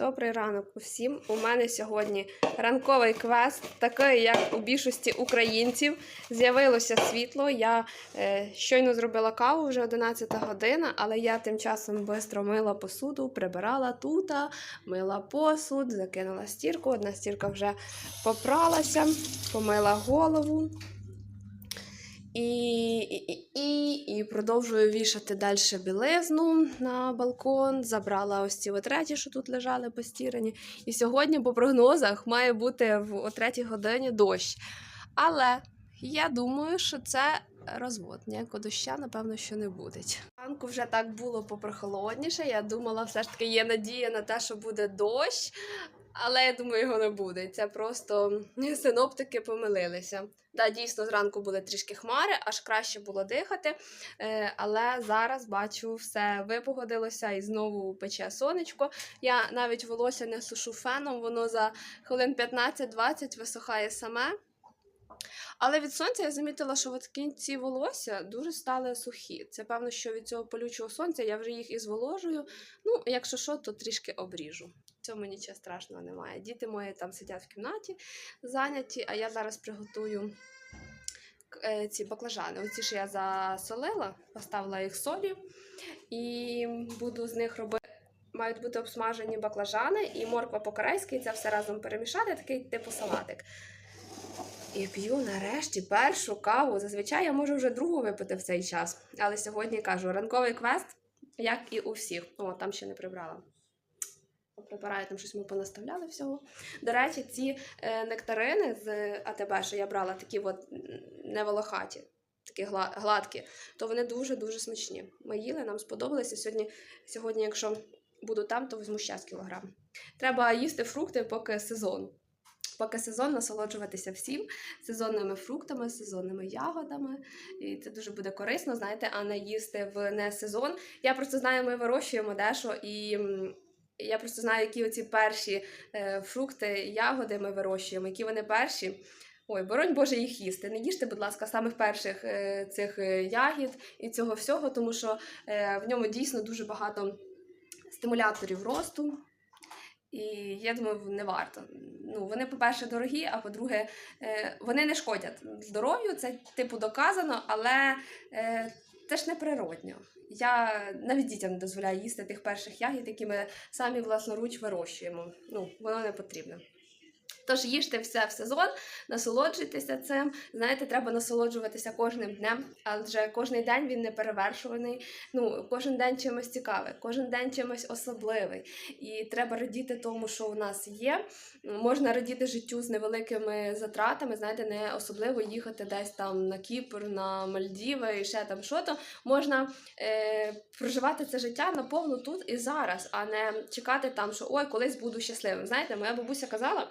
Добрий ранок усім. У мене сьогодні ранковий квест, такий, як у більшості українців. З'явилося світло. Я е, щойно зробила каву, вже 11 година, але я тим часом швидко мила посуду, прибирала тут, мила посуд, закинула стірку. Одна стірка вже попралася, помила голову. І, і, і, і продовжую вішати далі білизну на балкон. Забрала ось ці от речі, що тут лежали постірані. І сьогодні, по прогнозах, має бути в о третій годині дощ. Але я думаю, що це розвод. Ніякого доща, напевно, що не буде. Ранку вже так було попрохолодніше. Я думала, все ж таки є надія на те, що буде дощ. Але я думаю, його не буде. Це просто синоптики помилилися. Да, дійсно, зранку були трішки хмари, аж краще було дихати. Е, але зараз бачу, все випогодилося і знову пече сонечко. Я навіть волосся не сушу феном, воно за хвилин 15-20 висохає саме. Але від сонця я замітила, що от кінці волосся дуже стали сухі. Це певно, що від цього полючого сонця я вже їх і зволожую. Ну, якщо що, то трішки обріжу. Цьому нічого страшного немає. Діти мої там сидять в кімнаті зайняті, а я зараз приготую е, ці баклажани. Оці ж я засолила, поставила їх солі і буду з них робити. Мають бути обсмажені баклажани і морква по-корейськи, це все разом перемішати, такий типу салатик. І п'ю нарешті першу каву. Зазвичай я можу вже другу випити в цей час. Але сьогодні кажу, ранковий квест, як і у всіх. О, там ще не прибрала. Прибираю, там щось ми понаставляли всього. До речі, ці е, нектарини з АТБ, що я брала, такі от неволохаті, такі гладкі, то вони дуже-дуже смачні. Ми їли, нам сподобалися. Сьогодні, сьогодні, якщо буду там, то візьму ще кілограм. Треба їсти фрукти, поки сезон. Поки сезон насолоджуватися всім сезонними фруктами, сезонними ягодами. І це дуже буде корисно, знаєте, а не їсти в не сезон. Я просто знаю, ми вирощуємо дещо і. я просто знаю, які оці перші е, фрукти, ягоди ми вирощуємо, які вони перші. Ой, боронь Боже їх їсти. Не їжте, будь ласка, самих перших е, цих е, ягід і цього всього, тому що в ньому дійсно дуже багато стимуляторів росту. І я думаю, не варто. Ну, вони, по-перше, дорогі, а по-друге, е, вони не шкодять здоров'ю, це типу доказано, але е, це ж не природньо. Я навіть дітям не дозволяю їсти тих перших ягід, які ми самі власноруч вирощуємо. Ну, воно не потрібно. Тож їжте все в сезон, насолоджуйтеся цим. Знаєте, треба насолоджуватися кожним днем, адже кожен день він не перевершуваний. Ну, кожен день чимось цікавий, кожен день чимось особливий. І треба радіти тому, що у нас є. Можна радіти життю з невеликими затратами, знаєте, не особливо їхати десь там на Кіпр, на Мальдіви і ще там що то. Можна е, проживати це життя наповну тут і зараз, а не чекати там, що ой, колись буду щасливим. Знаєте, моя бабуся казала.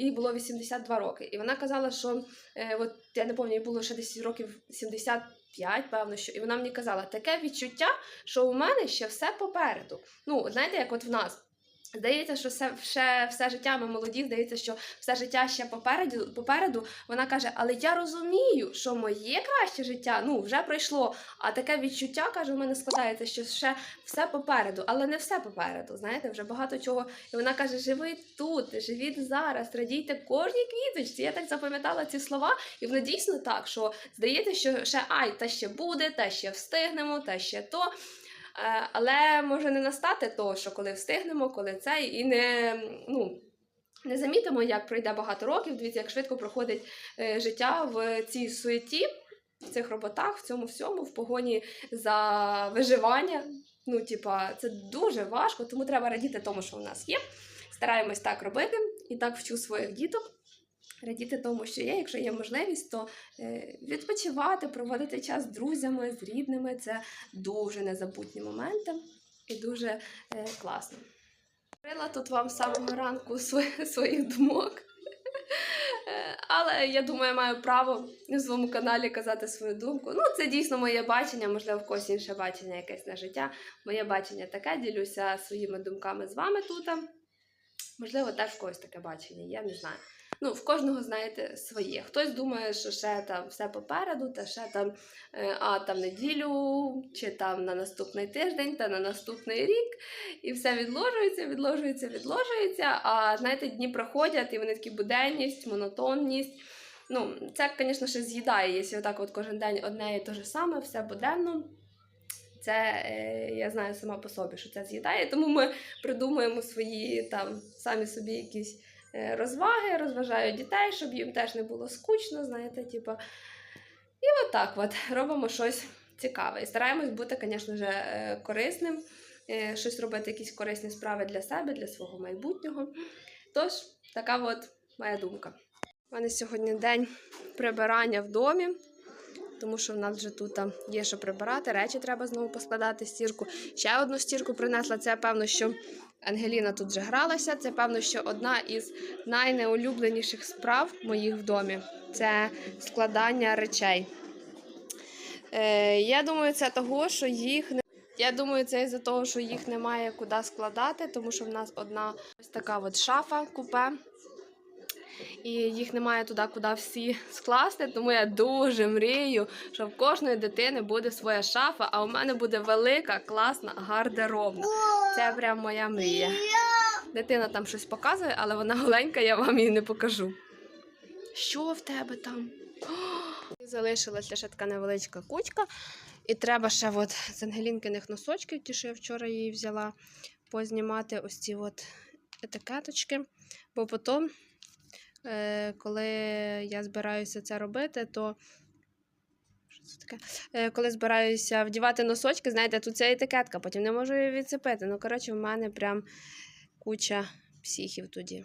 Їй було 82 роки. І вона казала, що е, от я не пам'ятаю, їй було ще десь років 75, певно, що. І вона мені казала, таке відчуття, що у мене ще все попереду. Ну, знаєте, як от в нас. Здається, що все, ще, все життя ми молоді, здається, що все життя ще попереду, попереду. Вона каже, але я розумію, що моє краще життя ну, вже пройшло. А таке відчуття, каже, у мене складається, що ще все попереду, але не все попереду. Знаєте, вже багато чого. І вона каже: живіть тут, живіть зараз, радійте кожній квіточці. Я так запам'ятала ці слова, і воно дійсно так, що здається, що ще ай, та ще буде, та ще встигнемо, та ще то. Е, Але може не настати того, що коли встигнемо, коли це, і не, ну, не замітимо, як пройде багато років. Дивіться, як швидко проходить е, життя в цій суеті, в цих роботах, в цьому всьому, в погоні за виживання. Ну, типа, це дуже важко, тому треба радіти тому, що у нас є. Стараємось так робити і так вчу своїх діток. Радіти тому, що є, якщо є можливість, то е, відпочивати, проводити час з друзями, з рідними це дуже незабутні моменти і дуже е, класно. Говорила тут вам з самого ранку своїх, думок. Е, Але я думаю, маю право на своєму каналі казати свою думку. Ну, це дійсно моє бачення, можливо, в когось інше бачення якесь на життя. Моє бачення таке, ділюся своїми думками з вами тут. Можливо, теж в когось таке бачення, я не знаю. Ну, в кожного, знаєте, своє. Хтось думає, що ще там все попереду, та ще там, е, а там неділю, чи там на наступний тиждень, та на наступний рік. І все відложується, відложується, відложується. А знаєте, дні проходять, і вони такі буденність, монотонність. Ну, це, звісно, ще з'їдає, якщо отак от кожен день одне і те ж саме, все буденно. Це е, я знаю сама по собі, що це з'їдає. Тому ми придумуємо свої там самі собі якісь розваги, розважаю дітей, щоб їм теж не було скучно, знаєте, типу. І отак от робимо щось цікаве. І стараємось бути, звісно ж, е, корисним, е, щось робити, якісь корисні справи для себе, для свого майбутнього. Тож, така от моя думка. У мене сьогодні день прибирання в домі, тому що в нас вже тут є що прибирати, речі треба знову поскладати стірку. Ще одну стірку принесла. Це певно, що Ангеліна тут вже гралася. Це певно, що одна із найнеулюбленіших справ моїх в домі це складання речей. Е, я думаю, це того, що їх не. Я думаю, це із-за того, що їх немає куди складати, тому що в нас одна ось така от шафа купе. І їх немає туди, куди всі скласти. Тому я дуже мрію, що в кожної дитини буде своя шафа, а у мене буде велика, класна гардеробна. Це прям моя мрія. Дитина там щось показує, але вона голенька, я вам її не покажу. Що в тебе там? Залишилася ще така невеличка кучка. І треба ще от з Ангелінкиних носочків, ті, що я вчора її взяла, познімати ось ці от етикеточки. Бо потім, коли я збираюся це робити, то. Що це таке? Е, коли збираюся вдівати носочки, знаєте, тут ця етикетка, потім не можу її відцепити. Ну, коротше, в мене прям куча психів тоді.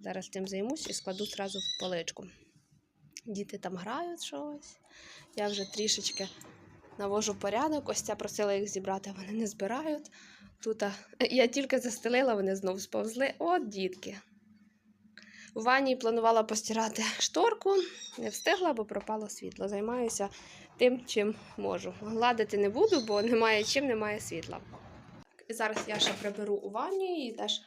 Зараз тим займусь і складу зразу в поличку. Діти там грають щось. Я вже трішечки навожу порядок. Ось це просила їх зібрати, вони не збирають. Тут я тільки застелила, вони знову сповзли. От дітки. У ванні планувала постирати шторку, не встигла, бо пропало світло. Займаюся тим, чим можу. Гладити не буду, бо немає чим, немає світла. І зараз я ще приберу у ванні і теж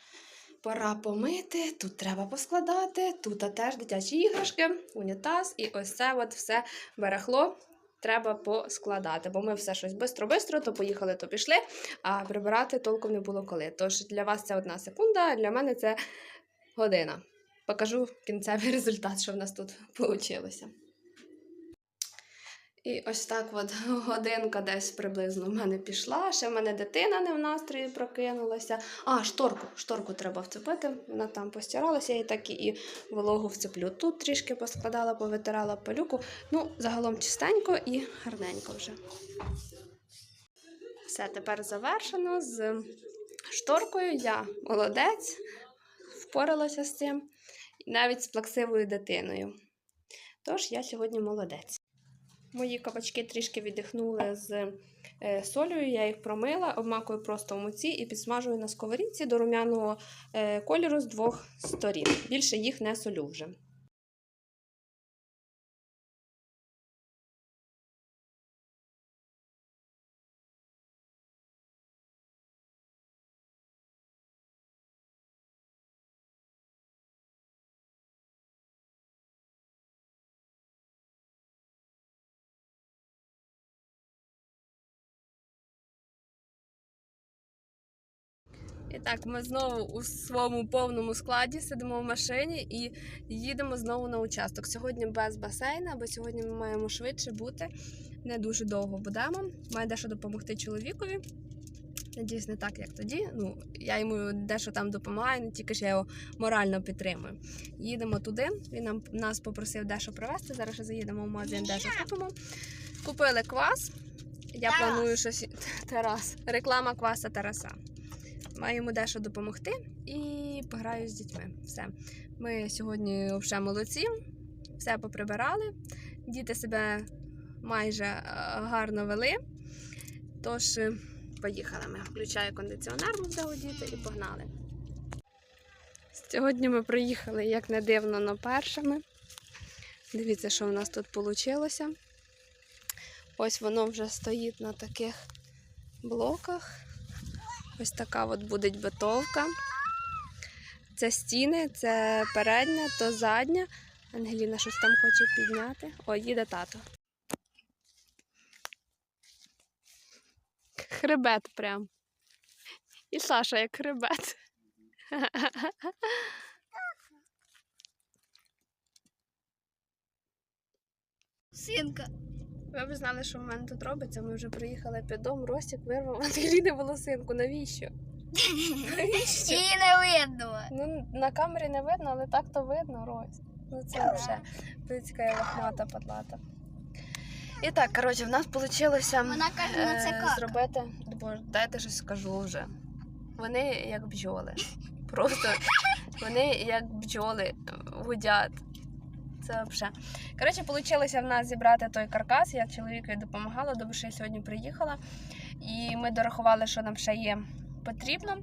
пора помити. Тут треба поскладати. Тут теж дитячі іграшки, унітаз, і ось це от все берехло. Треба поскладати, бо ми все щось бистро-бистро, то поїхали, то пішли, а прибирати толком не було коли. Тож для вас це одна секунда, а для мене це година. Покажу кінцевий результат, що в нас тут вийшло. І ось так от годинка десь приблизно в мене пішла. Ще в мене дитина не в настрої прокинулася. А, шторку. Шторку треба вцепити. Вона там постиралася, я і так і вологу вцеплю. Тут трішки поскладала, повитирала пилюку. Ну, загалом чистенько і гарненько вже. Все, тепер завершено з шторкою. Я молодець, впоралася з цим. Навіть з плаксивою дитиною. Тож я сьогодні молодець. Мої кабачки трішки віддихнули з е, солею, я їх промила, обмакую просто в муці і підсмажую на сковорідці до рум'яного е, кольору з двох сторін. Більше їх не солю вже. І так, ми знову у своєму повному складі сидимо в машині і їдемо знову на участок. Сьогодні без басейна, бо сьогодні ми маємо швидше бути. Не дуже довго будемо. Має дещо допомогти чоловікові. Надіюсь, не так, як тоді. Ну, я йому дещо там допомагаю, не тільки ж я його морально підтримую. Їдемо туди. Він нам нас попросив дещо привезти. Зараз ще заїдемо в магазин, дещо купимо. Купили квас. Я Тарас. планую щось. Тарас. Реклама кваса Тараса. Йому дещо допомогти і пограю з дітьми. Все. Ми сьогодні взагалі молодці, все поприбирали. Діти себе майже е, гарно вели. Тож, е, поїхали ми. Включаю кондиціонер, ми взяли діти і погнали. Сьогодні ми приїхали, як не дивно, на першими. Дивіться, що в нас тут вийшло. Ось воно вже стоїть на таких блоках. Ось така от буде битовка. Це стіни, це передня, то задня. Ангеліна щось там хоче підняти. О, їде тато. Хребет прям. І Саша як хребет. Синка. Ви б знали, що в мене тут робиться. Ми вже приїхали під дом, Ростик вирвав Ангеліни волосинку. Навіщо? Навіщо? Її не видно. Ну, на камері не видно, але так то видно, Рось. Ну це вже пицька і лохмата подлата. І так, коротше, в нас вийшло Вона каже, це как. зробити. Боже, дайте щось скажу вже. Вони як бджоли. Просто вони як бджоли е, гудять. Це взагалі. Коротше, вийшло в нас зібрати той каркас. Я чоловікові допомагала, добре, що я сьогодні приїхала. І ми дорахували, що нам ще є потрібно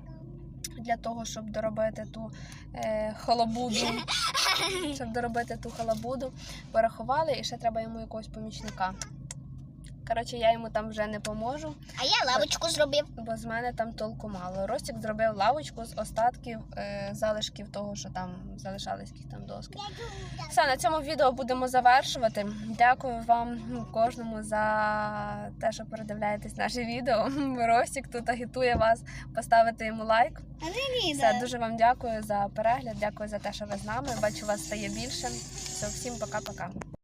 для того, щоб доробити ту е, халабуду. Щоб доробити ту халабуду. Порахували і ще треба йому якогось помічника. Коротше, я йому там вже не поможу, А я лавочку зробив. бо з мене там толку мало. Ростик зробив лавочку з остатків е, залишків того, що там залишались якісь там доски. Все, на цьому відео будемо завершувати. Дякую вам ну, кожному за те, що передивляєтесь наше відео. Ростик тут агітує вас поставити йому лайк. Все, дуже вам дякую за перегляд. Дякую за те, що ви з нами. Бачу, вас стає більше. Все, всім пока-пока.